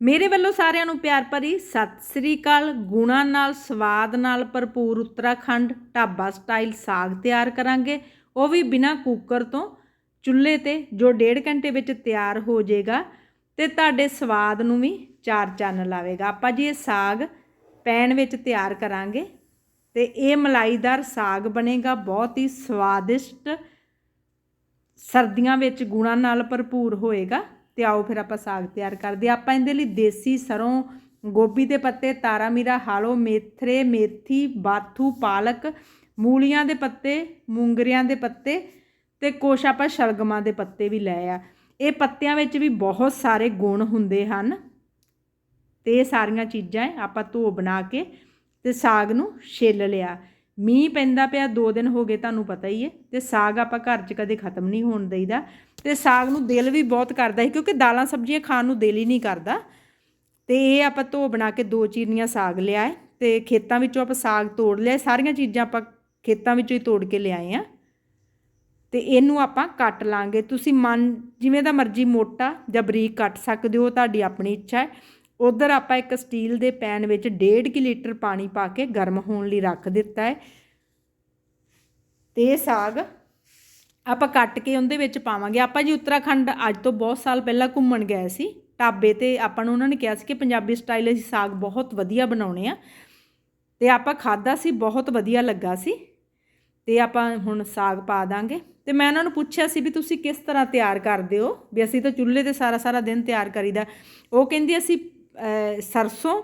ਮੇਰੇ ਵੱਲੋਂ ਸਾਰਿਆਂ ਨੂੰ ਪਿਆਰ ਭਰੀ ਸਤਿ ਸ੍ਰੀ ਅਕਾਲ। ਗੁਣਾਂ ਨਾਲ, ਸਵਾਦ ਨਾਲ ਭਰਪੂਰ ਉੱਤਰਾਖੰਡ ਢਾਬਾ ਸਟਾਈਲ ਸਾਗ ਤਿਆਰ ਕਰਾਂਗੇ। ਉਹ ਵੀ ਬਿਨਾ ਕੁੱਕਰ ਤੋਂ। ਚੁੱਲ੍ਹੇ ਤੇ ਜੋ ਡੇਢ ਘੰਟੇ ਵਿੱਚ ਤਿਆਰ ਹੋ ਜਾਏਗਾ ਤੇ ਤੁਹਾਡੇ ਸਵਾਦ ਨੂੰ ਵੀ ਚਾਰ ਚੰਨ ਲਾਵੇਗਾ। ਆਪਾਂ ਜੀ ਇਹ ਸਾਗ ਪੈਨ ਵਿੱਚ ਤਿਆਰ ਕਰਾਂਗੇ ਤੇ ਇਹ ਮਲਾਈਦਾਰ ਸਾਗ ਬਣੇਗਾ। ਬਹੁਤ ਹੀ ਸਵਾਦਿਸ਼ਟ ਸਰਦੀਆਂ ਵਿੱਚ ਗੁਣਾਂ ਨਾਲ ਭਰਪੂਰ ਹੋਏਗਾ। ਤੇ ਆਓ ਫਿਰ ਆਪਾਂ ਸਾਗ ਤਿਆਰ ਕਰਦੇ ਆਪਾਂ ਇਹਦੇ ਲਈ ਦੇਸੀ ਸਰੋਂ, ਗੋਭੀ ਦੇ ਪੱਤੇ ਤਾਰਾ ਮੀਰਾ ਹਾਲੋ, ਮੇਥਰੇ, ਮੇਥੀ, ਬਾਥੂ, ਪਾਲਕ, ਮੂਲੀਆਂ ਦੇ ਪੱਤੇ, ਮੂੰਗਰਿਆਂ ਦੇ ਪੱਤੇ ਤੇ ਕੁਛ ਆਪਾਂ ਸ਼ਲਗਮਾਂ ਦੇ ਪੱਤੇ ਵੀ ਲਏ ਆ। ਇਹ ਪੱਤਿਆਂ ਵਿੱਚ ਵੀ ਬਹੁਤ ਸਾਰੇ ਗੁਣ ਹੁੰਦੇ ਹਨ ਤੇ ਇਹ ਸਾਰੀਆਂ ਚੀਜ਼ਾਂ ਆਪਾਂ ਧੋ ਬਣਾ ਕੇ ਤੇ ਸਾਗ ਨੂੰ ਛਿੱਲ ਲਿਆ। ਮੀਂਹ ਪੈਂਦਾ ਪਿਆ 2 ਦਿਨ ਹੋ ਗਏ ਤੁਹਾਨੂੰ ਪਤਾ ਹੀ ਹੈ ਤੇ ਸਾਗ ਆਪਾਂ ਘਰ 'ਚ ਕਦੇ ਖਤਮ ਨਹੀਂ ਹੋਣ ਦੇਈਦਾ। ਤੇ ਸਾਗ ਨੂੰ ਦਿਲ ਵੀ ਬਹੁਤ ਕਰਦਾ ਸੀ, ਕਿਉਂਕਿ ਦਾਲਾਂ ਸਬਜ਼ੀਆਂ ਖਾਣ ਨੂੰ ਦਿਲ ਹੀ ਨਹੀਂ ਕਰਦਾ। ਤੇ ਇਹ ਆਪਾਂ ਧੋ ਬਣਾ ਕੇ ਦੋ ਚੀਰਨੀਆਂ ਸਾਗ ਲਿਆ ਹੈ ਤੇ ਖੇਤਾਂ ਵਿੱਚੋਂ ਆਪਾਂ ਸਾਗ ਤੋੜ ਲਿਆ ਸਾਰੀਆਂ ਚੀਜ਼ਾਂ ਆਪਾਂ ਖੇਤਾਂ ਵਿੱਚੋਂ ਹੀ ਤੋੜ ਕੇ ਲਿਆਏ ਆ ਤੇ ਇਹਨੂੰ ਆਪਾਂ ਕੱਟ ਲਾਂਗੇ। ਤੁਸੀਂ ਮਨ, ਜਿਵੇਂ ਦਾ ਮਰਜ਼ੀ ਮੋਟਾ ਜਾਂ ਬਰੀਕ ਕੱਟ ਸਕਦੇ ਹੋ ਤੁਹਾਡੀ ਆਪਣੀ ਇੱਛਾ ਹੈ। ਉਧਰ ਆਪਾਂ ਇੱਕ ਸਟੀਲ ਦੇ ਪੈਨ ਵਿੱਚ 1.5 ਕਿ ਲੀਟਰ ਪਾਣੀ ਪਾ ਕੇ ਗਰਮ ਹੋਣ ਲਈ ਰੱਖ ਦਿੱਤਾ ਹੈ। ਤੇ ਇਹ ਸਾਗ ਆਪਾਂ ਕੱਟ ਕੇ ਉਹਦੇ ਵਿੱਚ ਪਾਵਾਂਗੇ। ਆਪਾਂ ਜੀ ਉੱਤਰਾਖੰਡ ਅੱਜ ਤੋਂ ਬਹੁਤ ਸਾਲ ਪਹਿਲਾਂ ਘੁੰਮਣ ਗਏ ਸੀ। ਢਾਬੇ ਤੇ ਆਪਾਂ ਨੂੰ ਉਹਨਾਂ ਨੇ ਕਿਹਾ ਸੀ ਕਿ ਪੰਜਾਬੀ ਸਟਾਈਲ ਅਸੀਂ ਸਾਗ ਬਹੁਤ ਵਧੀਆ ਬਣਾਉਣੇ ਆ। ਤੇ ਆਪਾਂ ਖਾਦਾ ਸੀ, ਬਹੁਤ ਵਧੀਆ ਲੱਗਾ ਸੀ। ਤੇ ਆਪਾਂ ਹੁਣ ਸਾਗ ਪਾ ਦਾਂਗੇ। ਤੇ ਮੈਂ ਉਹਨਾਂ ਨੂੰ ਪੁੱਛਿਆ ਸੀ ਵੀ ਤੁਸੀਂ ਕਿਸ ਤਰ੍ਹਾਂ ਤਿਆਰ ਕਰਦੇ ਹੋ? ਵੀ ਅਸੀਂ ਤਾਂ ਚੁੱਲ੍ਹੇ ਤੇ ਸਾਰਾ ਸਾਰਾ ਦਿਨ ਤਿਆਰ ਕਰੀਦਾ। ਉਹ ਕਹਿੰਦੀ ਅਸੀਂ ਸਰਸੋਂ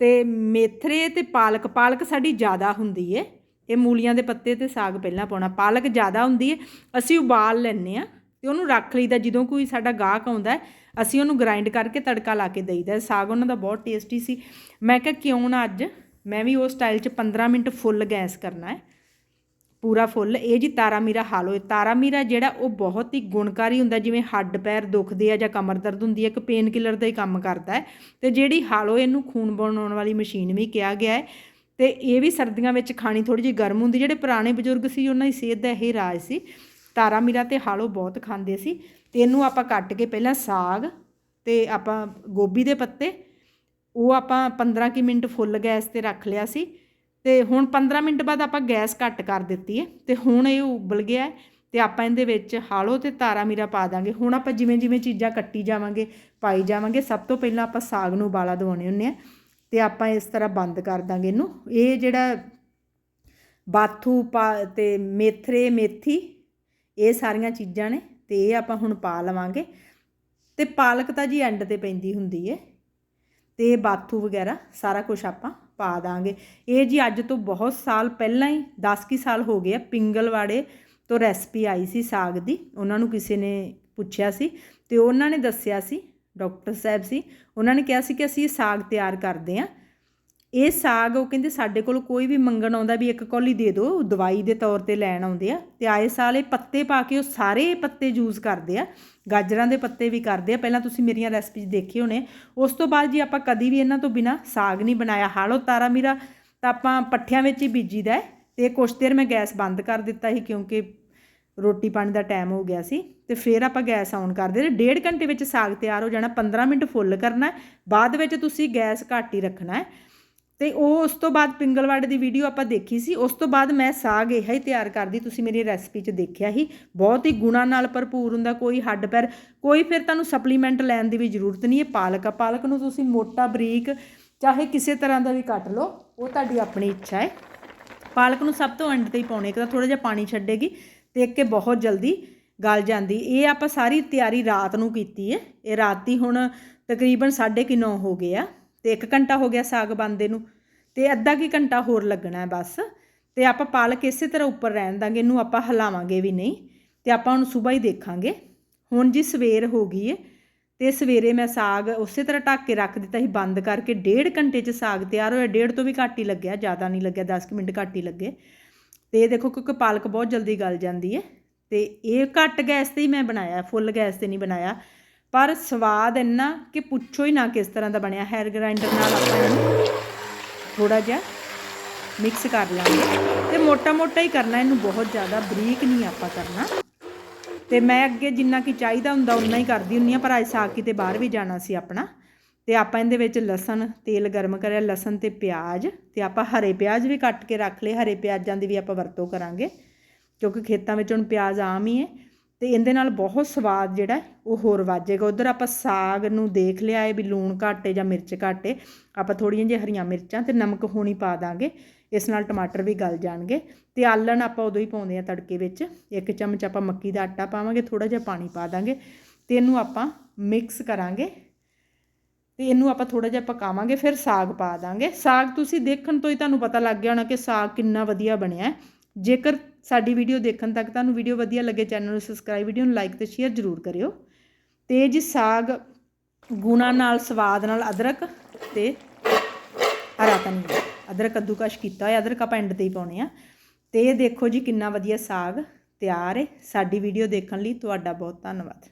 ਤੇ ਮੇਥਰੇ ਤੇ ਪਾਲਕ ਪਾਲਕ ਸਾਡੀ ਜ਼ਿਆਦਾ ਹੁੰਦੀ ਏ। ਇਹ ਮੂਲੀਆਂ ਦੇ ਪੱਤੇ ਤੇ ਸਾਗ ਪਹਿਲਾਂ ਪਾਉਣਾ। ਪਾਲਕ ਜ਼ਿਆਦਾ ਹੁੰਦੀ ਹੈ, ਅਸੀਂ ਉਬਾਲ ਲੈਂਦੇ ਆ ਤੇ ਉਹਨੂੰ ਰੱਖ ਲਈਦਾ। ਜਦੋਂ ਕੋਈ ਸਾਡਾ ਗਾਹਕ ਆਉਂਦਾ ਅਸੀਂ ਉਹਨੂੰ ਗ੍ਰਾਈਂਡ ਕਰਕੇ ਤੜਕਾ ਲਾ ਕੇ ਦੇਈਦਾ ਸਾਗ ਉਹਨਾਂ ਦਾ ਬਹੁਤ ਟੇਸਟੀ ਸੀ। ਮੈਂ ਕਿਹਾ, ਕਿਉਂ ਨਾ ਅੱਜ? ਮੈਂ ਵੀ ਉਹ ਸਟਾਈਲ 'ਚ 15 ਮਿੰਟ ਫੁੱਲ ਗੈਸ ਕਰਨਾ ਹੈ। ਪੂਰਾ ਫੁੱਲ। ਇਹ ਜੀ ਤਾਰਾ ਮੀਰਾ ਹਾਲੋ ਇਹ ਤਾਰਾ ਮੀਰਾ ਜਿਹੜਾ ਉਹ ਬਹੁਤ ਹੀ ਗੁਣਕਾਰੀ ਹੁੰਦਾ ਜਿਵੇਂ ਹੱਡ ਪੈਰ ਦੁਖਦੇ ਆ ਜਾਂ ਕਮਰ ਦਰਦ ਹੁੰਦੀ ਹੈ, ਇੱਕ ਪੇਨ ਕਿਲਰ ਦਾ ਹੀ ਕੰਮ ਕਰਦਾ ਹੈ। ਤੇ ਜਿਹੜੀ ਹਾਲੋ ਇਹਨੂੰ ਖੂਨ ਬਣਾਉਣ ਵਾਲੀ ਮਸ਼ੀਨ ਵੀ ਕਿਹਾ ਗਿਆ ਹੈ। ਤੇ ਇਹ ਵੀ ਸਰਦੀਆਂ ਵਿੱਚ ਖਾਣੀ ਥੋੜੀ ਜਿਹੀ ਗਰਮ ਹੁੰਦੀ, ਜਿਹੜੇ ਪੁਰਾਣੇ ਬਜ਼ੁਰਗ ਸੀ, ਉਹਨਾਂ ਦੀ ਸਿਹਤ ਦਾ ਇਹ ਰਾਜ ਸੀ। ਤਾਰਾ ਮੀਰਾ ਤੇ ਹਾਲੋ ਬਹੁਤ ਖਾਂਦੇ ਸੀ। ਤੇ ਇਹਨੂੰ ਆਪਾਂ ਕੱਟ ਕੇ ਪਹਿਲਾਂ ਸਾਗ ਤੇ ਆਪਾਂ ਗੋਭੀ ਦੇ ਪੱਤੇ, ਉਹ ਆਪਾਂ 15 ਕੁ ਮਿੰਟ ਫੁੱਲ ਗੈਸ ਤੇ ਰੱਖ ਲਿਆ ਸੀ। ਤੇ ਹੁਣ 15 ਮਿੰਟ ਬਾਅਦ ਆਪਾਂ ਗੈਸ ਘੱਟ ਕਰ ਦਿੱਤੀ ਹੈ। ਤੇ ਹੁਣ ਇਹ ਉਬਲ ਗਿਆ ਹੈ ਤੇ ਆਪਾਂ ਇਹਦੇ ਵਿੱਚ ਹਾਲੋ ਤੇ ਤਾਰਾ ਮੀਰਾ ਪਾ ਦਾਂਗੇ। ਹੁਣ ਆਪਾਂ ਜਿਵੇਂ ਜਿਵੇਂ ਚੀਜ਼ਾਂ ਕੱਟੀ ਜਾਵਾਂਗੇ, ਪਾਈ ਜਾਵਾਂਗੇ, ਸਭ ਤੋਂ ਪਹਿਲਾਂ ਆਪਾਂ ਸਾਗ ਨੂੰ ਉਬਾਲਾ ਦਿਵਾਉਣੇ ਹੁੰਨੇ ਆ ਤੇ ਆਪਾਂ ਇਸ ਤਰ੍ਹਾਂ ਬੰਦ ਕਰ ਦਾਂਗੇ ਇਹਨੂੰ। ਇਹ ਜਿਹੜਾ ਬਾਥੂ ਪਾ ਤੇ ਮੇਥਰੇ, ਮੇਥੀ, ਇਹ ਸਾਰੀਆਂ ਚੀਜ਼ਾਂ ਨੇ ਤੇ ਇਹ ਆਪਾਂ ਹੁਣ ਪਾ ਲਵਾਂਗੇ। ਤੇ ਪਾਲਕ ਤਾਂ ਜੀ ਐਂਡ ਤੇ ਪੈਂਦੀ ਹੁੰਦੀ ਏ। ਤੇ ਬਾਥੂ ਵਗੈਰਾ ਸਾਰਾ ਕੁਝ ਆਪਾਂ ਪਾ ਦਾਂਗੇ। ਇਹ ਜੀ ਅੱਜ ਤੋਂ ਬਹੁਤ ਸਾਲ ਪਹਿਲਾਂ ਹੀ 10 ਕੀ ਸਾਲ ਹੋ ਗਏ ਆ, ਪਿੰਗਲਵਾੜੇ ਤੋਂ ਰੈਸਪੀ ਆਈ ਸੀ ਸਾਗ ਦੀ। ਉਹਨਾਂ ਨੂੰ ਕਿਸੇ ਨੇ ਪੁੱਛਿਆ ਸੀ ਤੇ ਉਹਨਾਂ ਨੇ ਦੱਸਿਆ ਸੀ ਡਾਕਟਰ ਸਾਹਿਬ ਸੀ, ਉਹਨਾਂ ਨੇ ਕਿਹਾ ਸੀ ਕਿ ਅਸੀਂ ਇਹ ਸਾਗ ਤਿਆਰ ਕਰਦੇ ਆਂ ਇਹ ਸਾਗ ਉਹ ਕਹਿੰਦੇ ਸਾਡੇ ਕੋਲ ਕੋਈ ਵੀ ਮੰਗਣ ਆਉਂਦਾ ਵੀ ਇੱਕ ਕੌਲੀ ਦੇ ਦਿਓ ਦਵਾਈ ਦੇ ਤੌਰ ਤੇ ਲੈਣ ਆਉਂਦੇ ਆ ਤੇ ਆਏ ਸਾਲ ਇਹ ਪੱਤੇ ਪਾ ਕੇ ਉਹ ਸਾਰੇ ਪੱਤੇ ਯੂਜ਼ ਕਰਦੇ ਆ, ਗਾਜਰਾਂ ਦੇ ਪੱਤੇ ਵੀ ਕਰਦੇ ਆ। ਪਹਿਲਾਂ ਤੁਸੀਂ ਮੇਰੀਆਂ ਰੈਸਪੀਜ਼ ਦੇਖੇ ਹੋਣੇ ਉਸ ਤੋਂ ਬਾਅਦ ਜੀ ਆਪਾਂ ਕਦੀ ਵੀ ਇਹਨਾਂ ਤੋਂ ਬਿਨਾ ਸਾਗ ਨਹੀਂ ਬਣਾਇਆ, ਹਾਲੋ ਤਾਰਾ ਮੀਰਾ, ਤਾਂ ਆਪਾਂ ਪੱਠਿਆਂ ਵਿੱਚ ਹੀ ਬੀਜੀਦਾ ਹੈ ਤੇ ਕੁਛ ਦੇਰ ਮੈਂ ਗੈਸ ਬੰਦ ਕਰ ਦਿੱਤਾ ਸੀ ਕਿਉਂਕਿ ਰੋਟੀ ਪਾਣੀ ਦਾ ਟਾਈਮ ਹੋ ਗਿਆ ਸੀ ਤੇ ਫਿਰ ਆਪਾਂ ਗੈਸ ਆਨ ਕਰਦੇ ਰਹੇ। ਡੇਢ ਘੰਟੇ ਵਿੱਚ ਸਾਗ ਤਿਆਰ ਹੋ ਜਾਣਾ 15 ਮਿੰਟ ਫੁੱਲ ਕਰਨਾ ਬਾਅਦ ਵਿੱਚ ਤੁਸੀਂ ਗੈਸ ਘੱਟ ਹੀ ਰੱਖਣਾ ਹੈ। ਤੇ ਉਹ ਉਸ ਤੋਂ ਬਾਅਦ ਪਿੰਗਲਵਾੜੇ ਦੀ ਵੀਡੀਓ ਆਪਾਂ ਦੇਖੀ ਸੀ। ਉਸ ਤੋਂ ਬਾਅਦ ਮੈਂ ਸਾਗ ਇਹ ਹੀ ਤਿਆਰ ਕਰਦੀ, ਤੁਸੀਂ ਮੇਰੀ ਰੈਸਪੀ 'ਚ ਦੇਖਿਆ ਹੀ। ਬਹੁਤ ਹੀ ਗੁਣਾਂ ਨਾਲ ਭਰਪੂਰ ਹੁੰਦਾ, ਕੋਈ ਹੱਡ ਪੈਰ, ਕੋਈ ਫਿਰ ਤੁਹਾਨੂੰ ਸਪਲੀਮੈਂਟ ਲੈਣ ਦੀ ਵੀ ਜ਼ਰੂਰਤ ਨਹੀਂ ਹੈ। ਪਾਲਕ ਆ, ਪਾਲਕ ਨੂੰ ਤੁਸੀਂ ਮੋਟਾ ਬਰੀਕ, ਚਾਹੇ ਕਿਸੇ ਤਰ੍ਹਾਂ ਦਾ ਵੀ ਕੱਟ ਲਓ, ਉਹ ਤੁਹਾਡੀ ਆਪਣੀ ਇੱਛਾ ਹੈ। ਪਾਲਕ ਨੂੰ ਸਭ ਤੋਂ ਐਂਡ ਤੇ ਹੀ ਪਾਉਣੇ, ਇੱਕ ਤਾਂ ਥੋੜਾ ਜਿਹਾ ਪਾਣੀ ਛੱਡੇਗੀ। ਤੇ ਇੱਕ ਬਹੁਤ ਜਲਦੀ ਗਲ ਜਾਂਦੀ। ਇਹ ਆਪਾਂ ਸਾਰੀ ਤਿਆਰੀ ਰਾਤ ਨੂੰ ਕੀਤੀ ਹੈ। ਇਹ ਰਾਤੀ ਹੁਣ ਤਕਰੀਬਨ 9:30 ਹੋ ਗਏ ਆ ਤੇ 1 ਘੰਟਾ ਹੋ ਗਿਆ ਸਾਗ ਬਣਦੇ ਨੂੰ ਤੇ ਅੱਧਾ ਕੀ ਘੰਟਾ ਹੋਰ ਲੱਗਣਾ ਹੈ ਬਸ। ਤੇ ਆਪਾਂ ਪਾਲਕ ਇਸੇ ਤਰ੍ਹਾਂ ਉੱਪਰ ਰਹਿਣ ਦਾਂਗੇ, ਇਹਨੂੰ ਆਪਾਂ ਹਿਲਾਵਾਂਗੇ ਵੀ ਨਹੀਂ ਤੇ ਆਪਾਂ ਹੁਣ ਸਵੇਰ ਹੀ ਦੇਖਾਂਗੇ। ਹੁਣ ਜੀ ਸਵੇਰ ਹੋ ਗਈ ਹੈ ਤੇ ਸਵੇਰੇ ਮੈਂ ਸਾਗ ਉਸੇ ਤਰ੍ਹਾਂ ਢੱਕ ਕੇ ਰੱਖ ਦਿੱਤਾ ਸੀ, ਬੰਦ ਕਰਕੇ। ਡੇਢ ਘੰਟੇ 'ਚ ਸਾਗ ਤਿਆਰ ਹੋਇਆ। ਡੇਢ ਤੋਂ ਵੀ ਘੱਟ ਹੀ ਲੱਗਿਆ, ਜ਼ਿਆਦਾ ਨਹੀਂ ਲੱਗਿਆ 10 ਕੁ ਮਿੰਟ ਘੱਟ ਹੀ ਲੱਗੇ। ਤੇ ਇਹ ਦੇਖੋ ਕਿਉਂਕਿ ਪਾਲਕ ਬਹੁਤ ਜਲਦੀ ਗਲ ਜਾਂਦੀ ਹੈ ਤੇ ਇਹ ਘੱਟ ਗੈਸ ਤੇ ਹੀ ਮੈਂ ਬਣਾਇਆ, ਫੁੱਲ ਗੈਸ ਤੇ ਨਹੀਂ ਬਣਾਇਆ। ਪਰ ਸਵਾਦ ਇੰਨਾ ਕਿ ਪੁੱਛੋ ਹੀ ਨਾ ਕਿਸ ਤਰ੍ਹਾਂ ਦਾ ਬਣਿਆ ਹੈਰ ਗ੍ਰਾਈਂਡਰ ਨਾਲ ਆਪਾਂ ਇਹਨੂੰ ਥੋੜਾ ਜਿਹਾ ਮਿਕਸ ਕਰ ਲਾਂਗੇ। ਤੇ ਮੋਟਾ ਮੋਟਾ ਹੀ ਕਰਨਾ, ਇਹਨੂੰ ਬਹੁਤ ਜ਼ਿਆਦਾ ਬਰੀਕ ਨਹੀਂ ਆਪਾਂ ਕਰਨਾ। ਤੇ ਮੈਂ ਅੱਗੇ ਜਿੰਨਾ ਕੀ ਚਾਹੀਦਾ ਹੁੰਦਾ ਉਨਾ ਹੀ ਕਰਦੀ ਹੁੰਨੀ ਆ ਪਰ ਅੱਜ ਸਾਗ ਕਿਤੇ ਬਾਹਰ ਵੀ ਜਾਣਾ ਸੀ ਆਪਣਾ। ਤੇ ਆਪਾਂ ਇਹਦੇ ਵਿੱਚ ਲਸਣ, ਤੇਲ ਗਰਮ ਕਰਿਆ, ਲਸਣ ਤੇ ਪਿਆਜ਼ ਤੇ ਆਪਾਂ ਹਰੇ ਪਿਆਜ਼ ਵੀ ਕੱਟ ਕੇ ਰੱਖ ਲਏ। ਹਰੇ ਪਿਆਜ਼ਾਂ ਦੀ ਵੀ ਆਪਾਂ ਵਰਤੋਂ ਕਰਾਂਗੇ, ਕਿਉਂਕਿ ਖੇਤਾਂ ਵਿੱਚ ਹੁਣ ਪਿਆਜ਼ ਆਮ ਹੀ ਹੈ ਤੇ ਇਹਦੇ ਨਾਲ ਬਹੁਤ ਸਵਾਦ ਜਿਹੜਾ ਉਹ ਹੋਰ ਵੱਜੇਗਾ ਉਧਰ ਆਪਾਂ ਸਾਗ ਨੂੰ ਦੇਖ ਲਿਆ ਹੈ ਵੀ ਲੂਣ ਘੱਟ ਜਾਂ ਮਿਰਚ ਘੱਟ। ਹੈ ਆਪਾਂ ਥੋੜੀਆਂ ਜਿਹੀਆਂ ਹਰੀਆਂ ਮਿਰਚਾਂ ਤੇ ਨਮਕ ਹੋਣੀ ਪਾ ਦਾਂਗੇ, ਇਸ ਨਾਲ ਟਮਾਟਰ ਵੀ ਗਲ ਜਾਣਗੇ। ਤੇ ਆਲਣ ਆਪਾਂ ਉਦੋਂ ਹੀ ਪਾਉਂਦੇ ਆ ਤੜਕੇ ਵਿੱਚ। ਇੱਕ ਚਮਚ ਆਪਾਂ ਮੱਕੀ ਦਾ ਆਟਾ ਪਾਵਾਂਗੇ ਥੋੜਾ ਜਿਹਾ ਪਾਣੀ ਪਾ ਦਾਂਗੇ ਤੇ ਇਹਨੂੰ ਆਪਾਂ ਮਿਕਸ ਕਰਾਂਗੇ। ਤੇ ਇਹਨੂੰ ਆਪਾਂ ਥੋੜਾ ਜਿਹਾ ਪਕਾਵਾਂਗੇ, ਫਿਰ ਸਾਗ ਪਾ ਦਾਂਗੇ। ਸਾਗ ਤੁਸੀਂ ਦੇਖਣ ਤੋਂ ਹੀ ਤੁਹਾਨੂੰ ਪਤਾ ਲੱਗ ਗਿਆ ਹੋਣਾ ਕਿ ਸਾਗ ਕਿੰਨਾ ਵਧੀਆ ਬਣਿਆ ਜੇਕਰ ਸਾਡੀ ਵੀਡੀਓ ਦੇਖਣ ਤੱਕ ਤੁਹਾਨੂੰ ਵੀਡੀਓ ਵਧੀਆ ਲੱਗੇ, ਚੈਨਲ ਨੂੰ ਸਬਸਕ੍ਰਾਈਬ ਵੀਡੀਓ ਨੂੰ ਲਾਈਕ ਤੇ ਸ਼ੇਅਰ ਜ਼ਰੂਰ ਕਰਿਓ। ਤੇ ਜੀ ਸਾਗ ਗੁਣਾ ਨਾਲ, ਸਵਾਦ ਨਾਲ ਅਦਰਕ ਤੇ ਹਰਾ ਧਨੀਆ। ਅਦਰਕ ਕੱਦੂਕਸ਼ ਕੀਤਾ ਹੋਇਆ, ਅਦਰਕ ਆਪਾਂ ਐਂਡ ਤੇ ਹੀ ਪਾਉਣੇ ਆ। ਤੇ ਇਹ ਦੇਖੋ ਜੀ ਕਿੰਨਾ ਵਧੀਆ ਸਾਗ ਤਿਆਰ ਹੈ। ਸਾਡੀ ਵੀਡੀਓ ਦੇਖਣ ਲਈ ਤੁਹਾਡਾ ਬਹੁਤ ਧੰਨਵਾਦ।